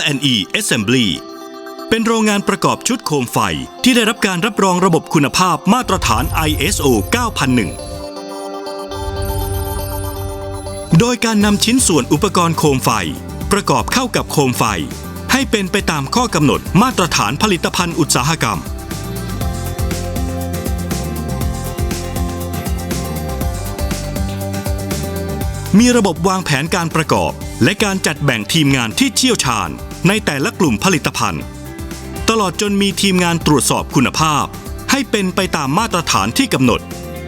R&E Assembly เป็นโรงงานประกอบชุดโคมไฟ ที่ได้รับการรับรองระบบคุณภาพมาตรฐาน ISO 9001 โดยการนำชิ้นส่วนอุปกรณ์โคมไฟ ประกอบเข้ากับโคมไฟ ให้เป็นไปตามข้อกำหนดมาตรฐานผลิตภัณฑ์อุตสาหกรรมมีระบบวางแผนการประกอบ และการจัดแบ่งทีมงานที่เชี่ยวชาญ ในแต่ละกลุ่มผลิตภัณฑ์ ตลอดจนมีทีมงานตรวจสอบคุณภาพ ให้เป็นไปตามมาตรฐานที่กำหนด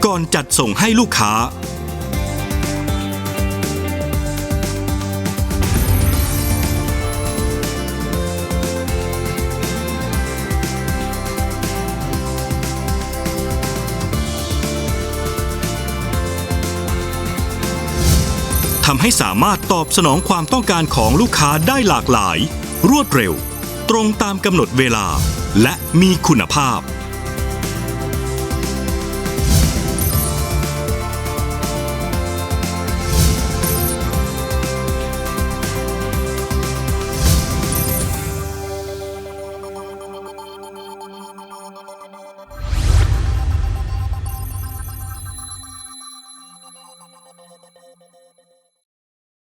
ก่อนจัดส่งให้ลูกค้า ทำให้สามารถตอบสนองความต้องการของลูกค้าได้หลากหลาย รวดเร็ว ตรงตามกำหนดเวลา และมีคุณภาพ